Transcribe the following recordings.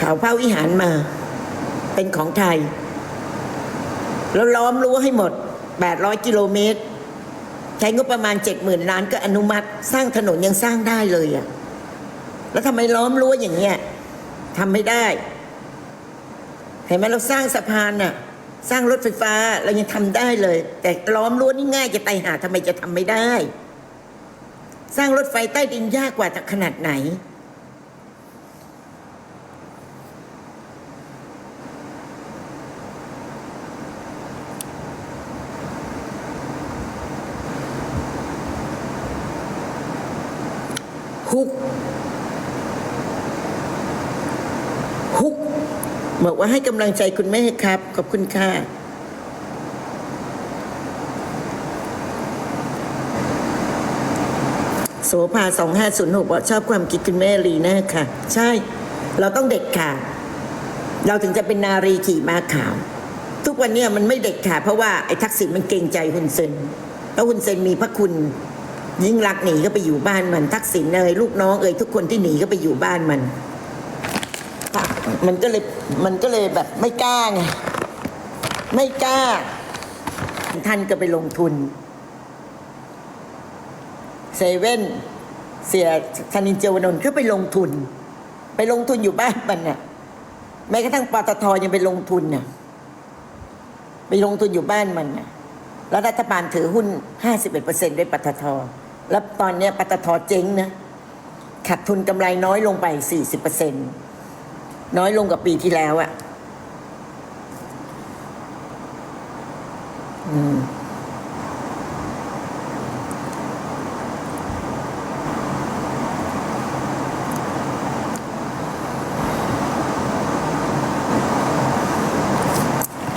เขาพระวิหารมา เป็นของไทย แล้วล้อมรั้วให้หมด 800 กิโลเมตร ใช้งบประมาณ 70,000 ล้านก็อนุมัติ สร้างถนนยังสร้างได้เลยอะแล้วทำไมล้อมรั้วอย่างเงี้ยทำไม่ได้ เห็นไหมเราสร้างสะพานน่ะสร้างรถไฟฟ้าเรายังทำได้เลย แต่ล้อมรั้วนี่ง่ายจะไตายหาทำไมจะทำไม่ได้ สร้างรถไฟใต้ดินยากกว่าจะขนาดไหน ฮุกฮุกบอกว่าให้กำลังใจคุณแม่ครับ ขอบคุณค่ะ โสภาสองห้าศูนย์หกบอกชอบความคิดคุณแม่ลีน่ค่ะ ใช่ เราต้องเด็ดขาดเราถึงจะเป็นนารีขี่ม้าขาว ทุกวันนี้มันไม่เด็ดขาดเพราะว่าไอ้ทักษิณมันเกรงใจฮุนเซนแล้วฮุนเซนมีพระคุณ ยิ่งรักหนีก็ไปอยู่บ้านมัน ทักษิณเอ่ยลูกน้องเอ่ยทุกคนที่หนีก็ไปอยู่บ้านมันมันก็เลยมันก็เลยแบบไม่กล้าไงไม่กล้า ท่านก็ไปลงทุนเซเว่นเสียธนินเจวนนท์ก็ไปลงทุน ไปลงทุนอยู่บ้านมันน่ะแม้กระทั่งปตทยังไปลงทุนน่ะไปลงทุนอยู่บ้านมันน่ะแล้วรัฐบาลถือหุ้น 51%ด้วยปตท แล้วตอนเนี้ยปตทเจ๊งนะขาดทุนกำไรน้อยลงไป 40%น้อยลงกว่าปีที่แล้วอะ่ะอืม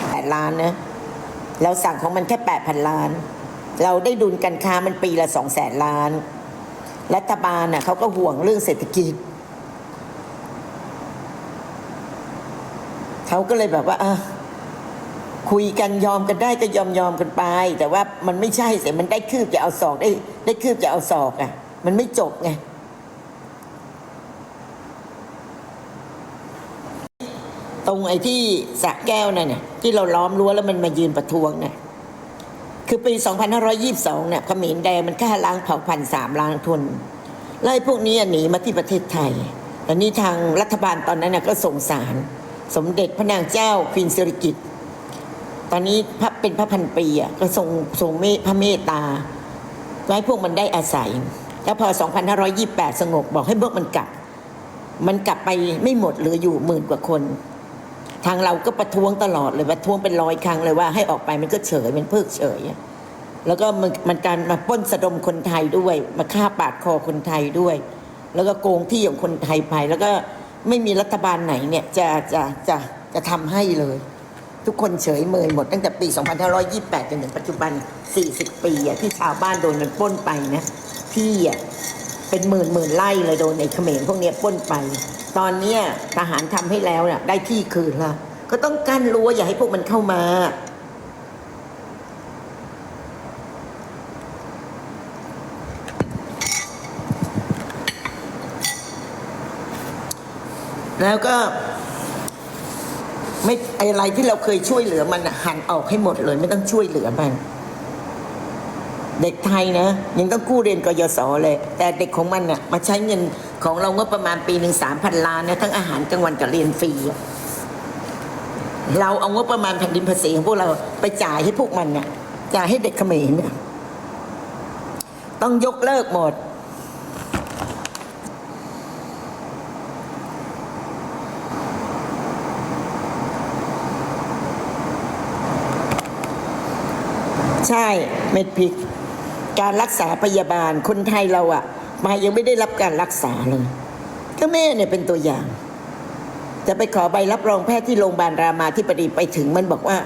แปดล้านนะ เราสั่งของมันแค่แปดพันล้าน เราได้ดุลการค้ามันปีละสองแสนล้าน รัฐบาลน่ะเขาก็ห่วงเรื่องเศรษฐกิจเขาก็เลยแบบว่าอะคุยกันยอมกันได้ก็ยอมยอมกันไป แต่ว่ามันไม่ใช่เสียมันได้คืบจะเอาศอกได้ ได้คืบจะเอาศอกอะ มันไม่จบไงตรงไอ้ที่สระแก้วนั่นน่ะที่เราล้อมรั้วแล้วมันมายืนประท้วงน่ะ คือปี 2522 เนี่ยเขมรแดงมันฆ่าล้างเผ่าพันธุ์สามล้านคนแล้วไอ้พวกนี้หนีมาที่ประเทศไทยแต่นี่ทางรัฐบาลตอนนั้นน่ก็ส่งสาร สมเด็จพระนางเจ้าควีนสิริกิตตอนนี้พระเป็นพระพันปีอะก็ทรงทรงเมตพระเมตตา ไว้พวกมันได้อาศัย แล้วพอ 2528 สงบบอกให้พวกมันกลับ มันกลับไปไม่หมดเหลืออยู่หมื่นกว่าคน ทางเราก็ประท้วงตลอดเลยประท้วงเป็นร้อยครั้งเลยว่าให้ออกไปมันก็เฉยมันเพิกเฉยแล้วก็มันมันการมาป้นสะดมคนไทยด้วย มาฆ่าปาดคอคนไทยด้วย แล้วก็โกงที่ของคนไทยไป แล้วก็ไม่มีรัฐบาลไหนเนี่ยจะจะจะจะทำให้เลย ทุกคนเฉยเมยหมดตั้งแต่ปี 2528 จนถึงปัจจุบัน 40 ปีที่ชาวบ้านโดนมันป้นไปนะที่อะ เป็นหมื่นหมื่นไร่เลยโดนในเขมรพวกเนี้ยป้นไป ตอนเนี้ยทหารทำให้แล้วน่ะ ได้ที่คืนละก็ต้องกั้นรั้วอย่าให้พวกมันเข้ามา แล้วก็ไม่อะไรที่เราเคยช่วยเหลือมันหันออกให้หมดเลย ไม่ต้องช่วยเหลือมัน เด็กไทยนะยังต้องกู้เรียนกยศเลย แต่เด็กของมันน่ะมาใช้เงินของเราก็ประมาณปีหนึ่งสามพันล้านนะทั้งอาหารกลางวันกับเรียนฟรีเราเอางบประมาณแผ่นดินภาษีของพวกเราไปจ่ายให้พวกมันน่ะจ่ายให้เด็กเขมรน่ะต้องยกเลิกหมด ใช่เม็ดพริก การรักษาพยาบาลคนไทยเราอะมายังไม่ได้รับการรักษาเลยก็แม่เนี่ยเป็นตัวอย่าง จะไปขอใบรับรองแพทย์ที่โรงพยาบาลรามาธิบดีไปถึงมันบอกว่า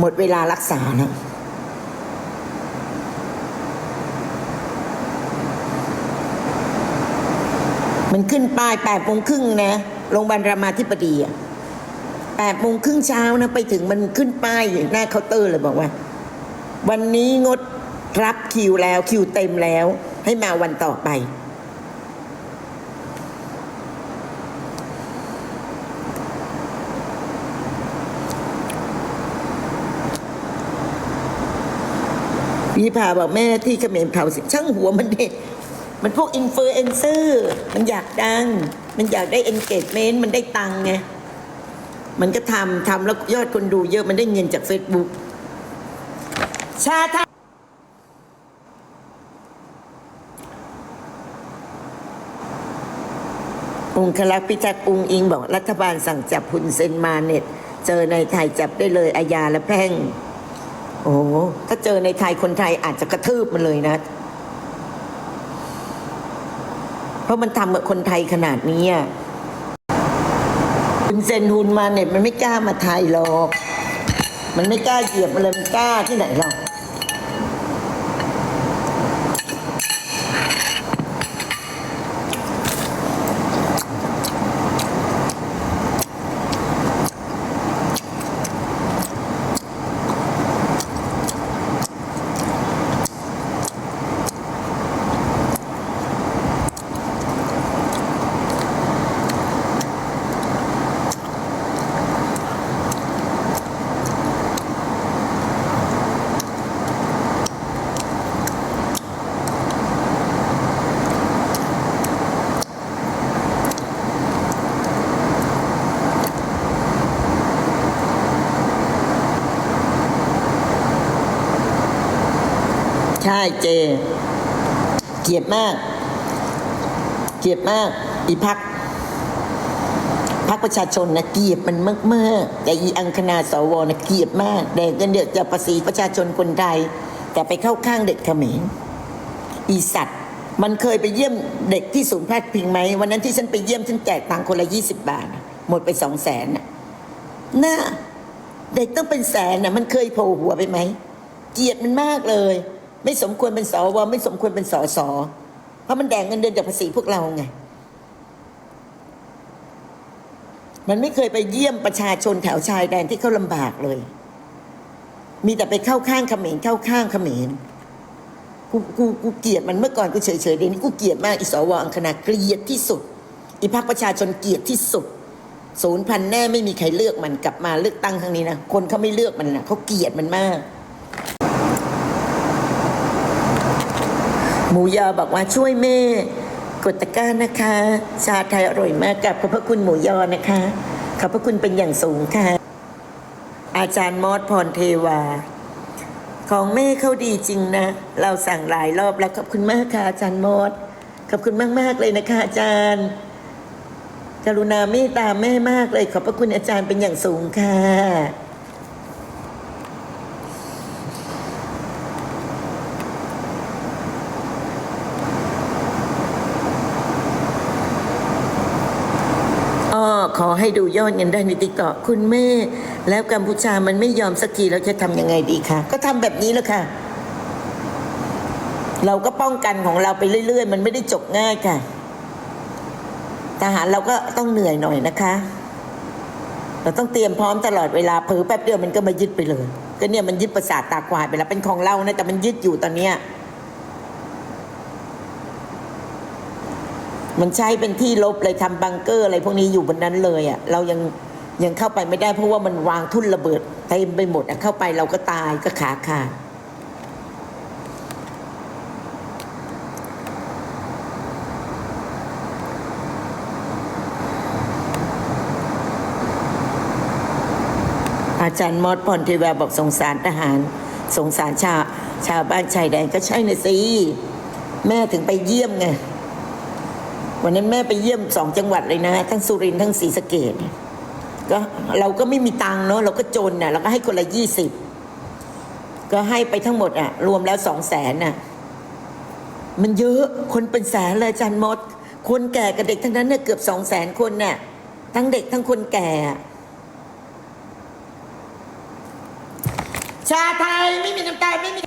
หมดเวลารักษาแล้วมันขึ้นป้ายแปดโมงครึ่งนะโรงพยาบาลรามาธิบดีอะแปดโมงครึ่งเช้านะไปถึงมันขึ้นป้ายหน้าเคาน์เตอร์เลยบอกว่า วันนี้งด รับคิวแล้วคิวเต็มแล้ว ให้มาวันต่อไป พี่พาบอกแม่ที่เขมรเผาสิช่างหัวมันเด็ดมันพวกอินฟลูเอนเซอร์ มันอยากดัง มันอยากได้เอนเกจเมนต์มันได้ตังไง มันก็ทำทำแล้วยอดคนดูเยอะมันได้เงินจากเฟซบุ๊กชาไทา องคลักษ์พิทักษ์อุงอิงบอกรัฐบาลสั่งจับหุนเซนมาเน็ต เจอในไทยจับได้เลยอาญาและแพ่ง โอ้ถ้าเจอในไทยคนไทยอาจจะกระทืบมันเลยนะ เพราะมันทำกับคนไทยขนาดนี้อะคุณเซนฮุนมาเนี่ยมันไม่กล้ามาไทยหรอก มันไม่กล้าเหยียบมันเลยมันกล้าที่ไหนหรอก ช่เจ เกียดมาก เกียดมาก อีพักพักประชาชนนะเกียดมันมากมากๆแต่อีอังคณาสวนะเกียดมากแดกเงินเดือดจากภาษีประชาชนคนไทย แต่ไปเข้าข้างเด็กเขมรอีสัตว์ มันเคยไปเยี่ยมเด็กที่ศูนย์แพทย์พิงไหมวันนั้นที่ฉันไปเยี่ยมฉันแจกตังคนละยี่สิบบาท หมดไปสองแสนน่ะน่าเด็กต้องเป็นแสนน่ะมันเคยโผล่หัวไปไหมเกียดมันมากเลย ไม่สมควรเป็นสวไม่สมควรเป็นสสเพราะมันแดงเงินเดือนจากภาษีพวกเราไง มันไม่เคยไปเยี่ยมประชาชนแถวชายแดนที่เขาลำบากเลย มีแต่ไปเข้าข้างเขมรเข้าข้างเขมรกูกูกูเกลียดมันเมื่อก่อนกูเฉยเฉยเดี๋ยวนี้กูเกลียดมากอีสวอังคณาเกลียดที่สุด อีพรรคประชาชนเกลียดที่สุดศูนย์พันแน่ไม่มีใครเลือกมันกลับมาเลือกตั้งครั้งนี้นะคนเขาไม่เลือกมันนะเขาเกลียดมันมาก หมูยอบอกว่าช่วยแม่ กดตะกร้านะคะ ชาไทยอร่อยมากกับขอบพระคุณหมูยอนะคะ ขอบพระคุณเป็นอย่างสูงค่ะ อาจารย์มอสพรเทวา ของแม่เขาดีจริงนะ เราสั่งหลายรอบแล้วขอบคุณมากค่ะอาจารย์มอสขอบคุณมากๆเลยนะคะ อาจารย์กรุณาเมตตาแม่มากเลย ขอบพระคุณอาจารย์เป็นอย่างสูงค่ะ อ้อ ขอให้ดูยอดเงินได้ในติ๊กต็อกคุณแม่ แล้วกัมพูชามันไม่ยอมสักทีเราจะทำยังไงดีคะก็ทำแบบนี้แหล้วค่ะ เราก็ป้องกันของเราไปเรื่อย ๆ มันไม่ได้จบง่ายค่ะทหารเราก็ต้องเหนื่อยหน่อยนะคะ เราต้องเตรียมพร้อมตลอดเวลาเผลอแป๊บเดียวมันก็มายึดไปเลย ก็เนี่ยมันยึดประสาทตาควายไปแล้วเป็นของเรานะแต่มันยึดอยู่ตอนเนี้ย มันใช้เป็นที่ลบเลยทำบังเกอร์อะไรพวกนี้อยู่บนนั้นเลยอะ่ะเรายังยังเข้าไปไม่ได้เพราะว่ามันวางทุ่นระเบิดเต็มไปหมดอะเข้าไปเราก็ตายก็ขาขาดอาจารย์มอดพรเทวาบอกสงสารทหาร สงสารชาวชาวบ้านชายแดนก็ใช่นะสิ แม่ถึงไปเยี่ยมไง วันนั้นแม่ไปเยี่ยมสองจังหวัดเลยนะทั้งสุรินทร์ทั้งศรีสะเกดก็เราก็ไม่มีตังค์เนาะเราก็จนน่ะเราก็ให้คนละยี่สิบก็ให้ไปทั้งหมดอะ รวมแล้วสองแสนน่ะ มันเยอะคนเป็นแสนเลยจันมด คนแก่กับเด็กทั้งนั้นเนี่ยเกือบสองแสนคนน่ะ ทั้งเด็กทั้งคนแก่ ชาไทยไม่มีน้ำตาลไม่มี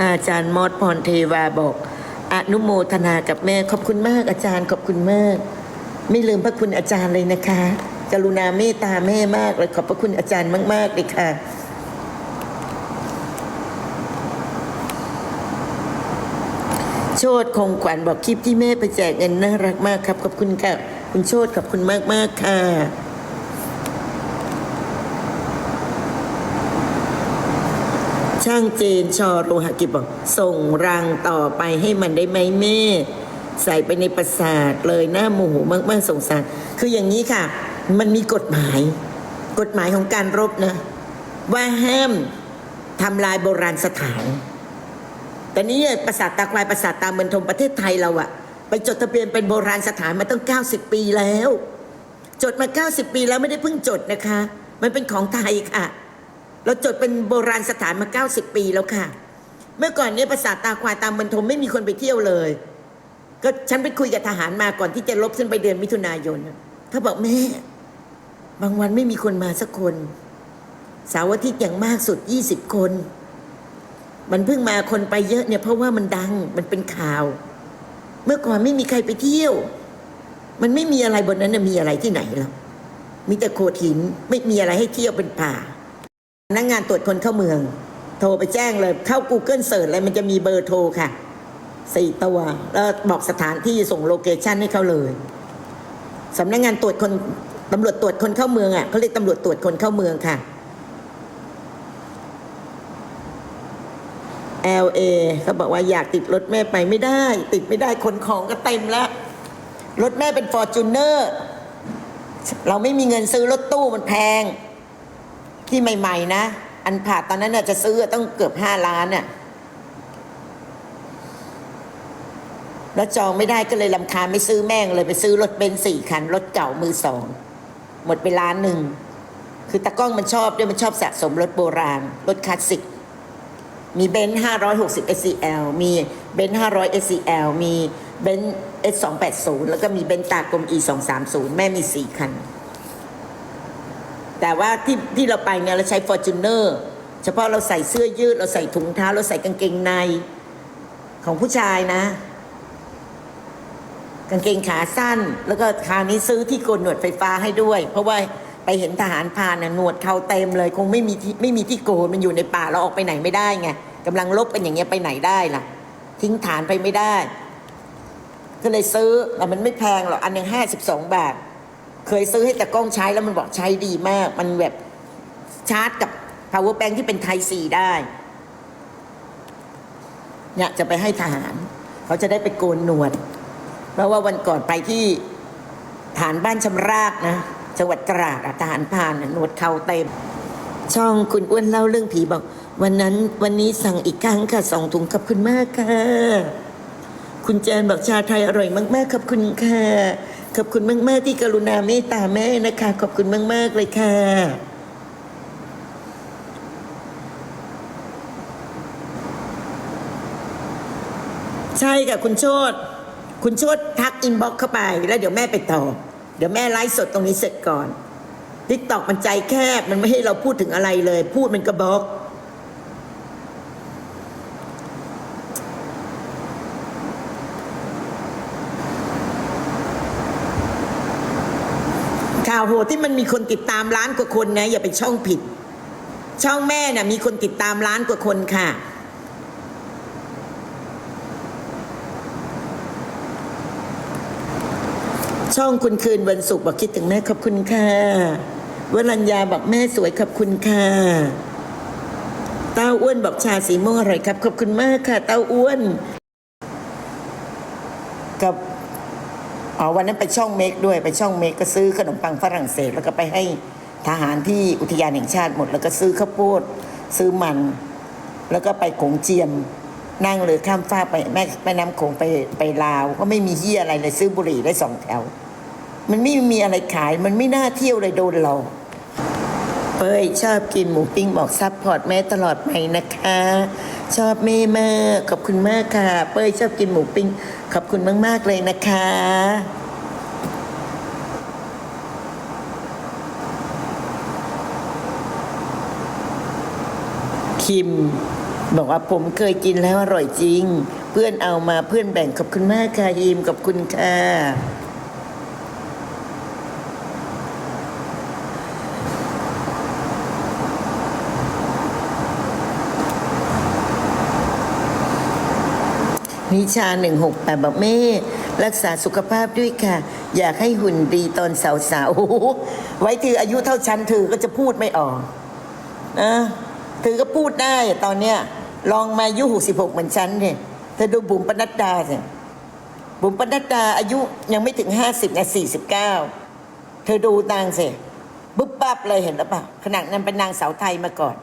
อาจารย์มอดพรเทวาบอก อนุโมทนากับแม่ขอบคุณมากอาจารย์ขอบคุณมาก ไม่ลืมพระคุณอาจารย์เลยนะคะ กรุณาเมตตาแม่มากเลยขอบพระคุณอาจารย์มาก ๆ เลยค่ะโชดคงขวัญบอกคลิปที่แม่ไปแจกเงินน่ารักมากครับขอบคุณค่ะคุณโชดขอบคุณมากๆค่ะ ช่างเจนชอโรหกิจบอกส่งรังต่อไปให้มันได้ไหมแม่ ใส่ไปในประสาทเลยหน้าโมโหมากๆสงสาร คืออย่างนี้ค่ะ มันมีกฎหมาย กฎหมายของการรบนะ ว่าห้ามทำลายโบราณสถาน แต่นี้ประสาทตาควายประสาทตาเมืองทมประเทศไทยเราอะไปจดทะเบียนเป็นโบราณสถานมาตั้ง 90 ปีแล้ว จดมา 90 ปีแล้วไม่ได้เพิ่งจดนะคะ มันเป็นของไทยค่ะ เราจดเป็นโบราณสถานมา 90 ปีแล้วค่ะ เมื่อก่อนเนี้ประสาตาควายตามบรรทมไม่มีคนไปเที่ยวเลย ก็ฉันไปคุยกับทหารมาก่อนที่จะลบขึ้นไปเดือนมิถุนายนเขาบอกแม่ บางวันไม่มีคนมาสักคนเสาร์อาทิตย์อย่างมากสุด 20 คน มันเพิ่งมาคนไปเยอะเนี่ยเพราะว่ามันดังมันเป็นข่าว เมื่อก่อนไม่มีใครไปเที่ยว มันไม่มีอะไรบนนั้นมีอะไรที่ไหนหรอกมีแต่โขดหินไม่มีอะไรให้เที่ยวเป็นป่า พนักงานตรวจคนเข้าเมือง โทรไปแจ้งเลยเข้า Google เสิร์ชเลยมันจะมีเบอร์โทรค่ะสี่ตัวแล้วบอกสถานที่ส่งโลเคชันให้เขาเลยสำนักงานตรวจคนตำรวจตรวจคนเข้าเมืองอะเขาเรียกตำรวจตรวจคนเข้าเมืองค่ะ LA เขาบอกว่าอยากติดรถแม่ไปไม่ได้ ติดไม่ได้ขนของก็เต็มแล้ว รถแม่เป็นฟอร์จูเนอร์เราไม่มีเงินซื้อรถตู้มันแพง ที่ใหม่ ๆ นะ อันผ่าตอนนั้นน่ะจะซื้อต้องเกือบห้าล้านน่ะแล้วจองไม่ได้ก็เลยลำคาไม่ซื้อแม่งเลยไปซื้อรถเบนซ์สี่คัน รถเก่ามือสอง หมดไปล้านหนึ่ง คือตากล้องมันชอบด้วยมันชอบสะสมรถโบราณ รถคลาสสิก มีเบนซ์560 SCL มีเบนซ์500 SCL มีเบนซ์ S280 แปดศูนย์แล้วก็มีเบนซ์ตากลม E230 แม่มี4คัน แต่ว่าที่ที่เราไปเนี่ยเราใช้ Fortuner เฉพาะเราใส่เสื้อยืด เราใส่ถุงเท้า เราใส่กางเกงใน ของผู้ชายนะ กางเกงขาสั้น แล้วก็คราวนี้ซื้อที่โกนหนวดไฟฟ้าให้ด้วย เพราะว่าไปเห็นทหารพานน่ะหนวดเขาเต็มเลย คงไม่มีที่ไม่มีที่โกนมันอยู่ในป่าเราออกไปไหนไม่ได้ไงกำลังลบกันอย่างเงี้ยไปไหนได้ล่ะ ทิ้งฐานไปไม่ได้ ก็เลยซื้อแต่มันไม่แพงหรอกอันหนึ่งห้าสิบสองบาท เคยซื้อให้แต่กล้องใช้แล้วมันบอกใช้ดีมาก มันแบบชาร์จกับ power bank ที่เป็นไทซีได้ เนี่ยจะไปให้ทหาร เขาจะได้ไปโกนหนวด เพราะว่าวันก่อนไปที่ฐานบ้านชำรากนะจังหวัดตราดอะทหารพรานน่ะหนวดเขาเต็ม ช่องคุณอ้วนเล่าเรื่องผีบอก วันนั้นวันนี้สั่งอีกครั้งค่ะสองถุงขอบคุณมากค่ะ คุณแจนบอกชาไทยอร่อยมาก ๆ ขอบคุณค่ะ ขอบคุณมากๆที่กรุณาเมตตาแม่นะคะ ขอบคุณมาก ๆ เลยค่ะ ใช่ค่ะคุณโชตคุณโชตทักอินบ็อกเข้าไป แล้วเดี๋ยวแม่ไปตอบเดี๋ยวแม่ไลฟ์สดตรงนี้เสร็จก่อนทิกตอกมันใจแคบมันไม่ให้เราพูดถึงอะไรเลย พูดมันก็บล็อกาวโหที่มันมีคนติดตามล้านกว่าคนนะ อย่าไปช่องผิด ช่องแม่น่ะมีคนติดตามล้านกว่าคนค่ะ ช่องคุณคืนวันศุกร์บอกคิดถึงแม่ขอบคุณค่ะวรัญญาบอกแม่สวยขอบคุณค่ะเต้าอ้วนบอกชาสีม่วงอร่อยครับ ขอบคุณมากค่ะ เต้าอ้วน กับ อ๋อวันนั้นไปช่องเมกด้วยไปช่องเมกก็ซื้อขนมปังฝรั่งเศส แล้วก็ไปให้ทหารที่อุทยานแห่งชาติหมด แล้วก็ซื้อข้าวโพดซื้อมัน แล้วก็ไปโขงเจียม นั่งเรือข้ามฟากไปแม่แม่น้ำโขงไปไปลาว ก็ไม่มีเฮียอะไรเลยซื้อบุหรี่ได้สองแถว มันไม่มีอะไรขายมันไม่น่าเที่ยวเลยโดนเรา เป้ยชอบกินหมูปิ้งบอกซัพพอร์ตแม่ตลอดไปนะคะ ชอบแม่มากขอบคุณมากค่ะ เป้ยชอบกินหมูปิ้งขอบคุณมาก ๆ เลยนะคะคิมบอกว่าผมเคยกินแล้วอร่อยจริง เพื่อนเอามาเพื่อนแบ่งขอบคุณมากค่ะฮิมขอบคุณค่ะ นิชาหนึ่งหกแปดบอกแม่ รักษาสุขภาพด้วยค่ะ อยากให้หุ่นดีตอนสาวๆไว้ถืออายุเท่าฉันถือก็จะพูดไม่ออกนะเธอก็พูดได้ตอนเนี้ยลองมาอายุหกสิบหกเหมือนฉันเนี่ยเธอดูบุ๋มปนัดดาสิบุ๋มปนัดดาอายุยังไม่ถึงห้าสิบนะสี่สิบเก้าเธอดูนางสิบึ๊บปั๊บเลยเห็นหรือเปล่าขนาดนั้นเป็นนางสาวไทยมาก่อน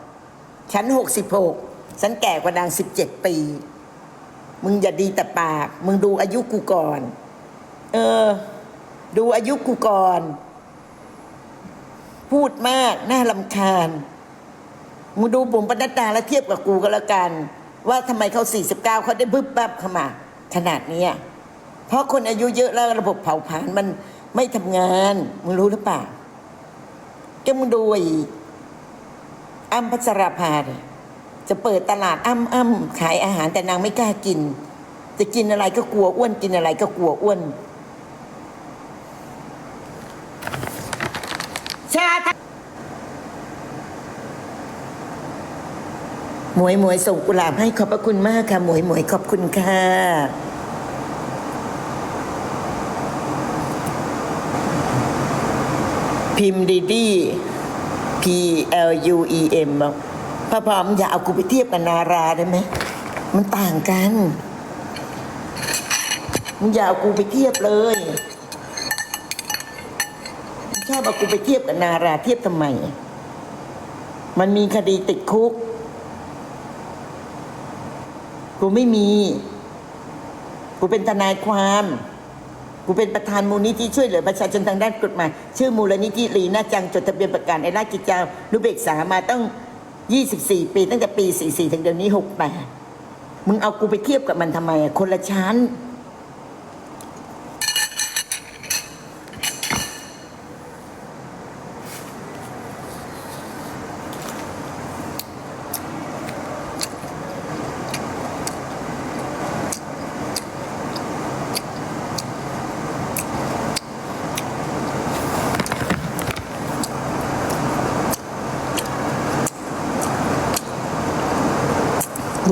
ฉันหกสิบหกฉันแก่กว่านางสิบเจ็ดปี มึงอย่าดีแต่ปาก มึงดูอายุกูก่อน เออ ดูอายุกูก่อน พูดมาก น่าลำคาญ มึงดูบุ๋มปนัดดาแล้วเทียบกับกูก็แล้วกัน ว่าทำไมเขา49เขาได้บึ๊บปั๊บเข้ามา ขนาดนี้เพราะคนอายุเยอะแล้วระบบเผาผลาญมันไม่ทำงาน มึงรู้หรือเปล่าก็มึงดูไอ้อ้ำพัชราภาเนี่ย จะเปิดตลาดอ้ำอ้ำขายอาหารแต่นางไม่กล้ากิน จะกินอะไรก็กลัวอ้วนกินอะไรก็กลัวอ้วน ชาทหมวยหมวยส่งกุหลาบให้ขอบพระคุณมากค่ะ หมวยหมวยขอบคุณค่ะพิมพ์ดีดี P L U E M บอก พ่อพร้อมอย่าเอากูไปเทียบกับนาราได้ไหมมันต่างกันมึงอย่าเอากูไปเทียบเลยมึงชอบเอากูไปเทียบกับนาราเทียบทำไม มันมีคดีติดคุก กูไม่มี กูเป็นทนายความ กูเป็นประธานมูลนิธิช่วยเหลือประชาชนทางด้านกฎหมาย ชื่อมูลนิธิลีน่าจังจดทะเบียนประกันในราชกิจจานุเบกษามาตั้ง 24 ปีตั้งแต่ปี 44 ถึงเดือนนี้ 68 มึงเอากูไปเทียบกับมันทำไมอะคนละชั้น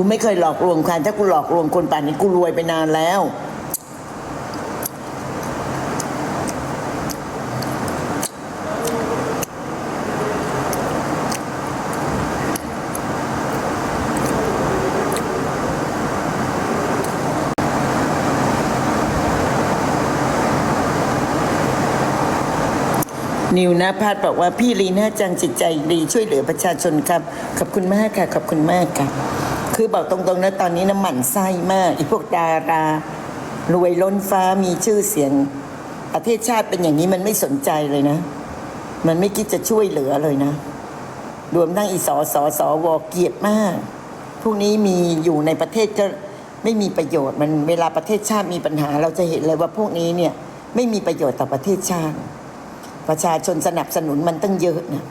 ไม่เคยหลอกลวงใครถ้ากูหลอกลวงคนป่านนี้กูรวยไปนานแล้ว นิวนะพาดบอกว่าพี่ลีน่าจังจิตใจดีช่วยเหลือประชาชนครับ ขอบคุณมากค่ะ ขอบคุณมากค่ะ คือบอกตรงๆนะตอนนี้น้ำหมันไส้มากอีพวกดารารวยล้นฟ้ามีชื่อเสียง ประเทศชาติเป็นอย่างนี้มันไม่สนใจเลยนะ มันไม่คิดจะช่วยเหลือเลยนะ รวมทั้งอีสอสอสอวเกียดมากพวกนี้มีอยู่ในประเทศก็ไม่มีประโยชน์มันเวลาประเทศชาติมีปัญหา เราจะเห็นเลยว่าพวกนี้เนี่ยไม่มีประโยชน์ต่อประเทศชาติ ประชาชนสนับสนุนมันตั้งเยอะนะ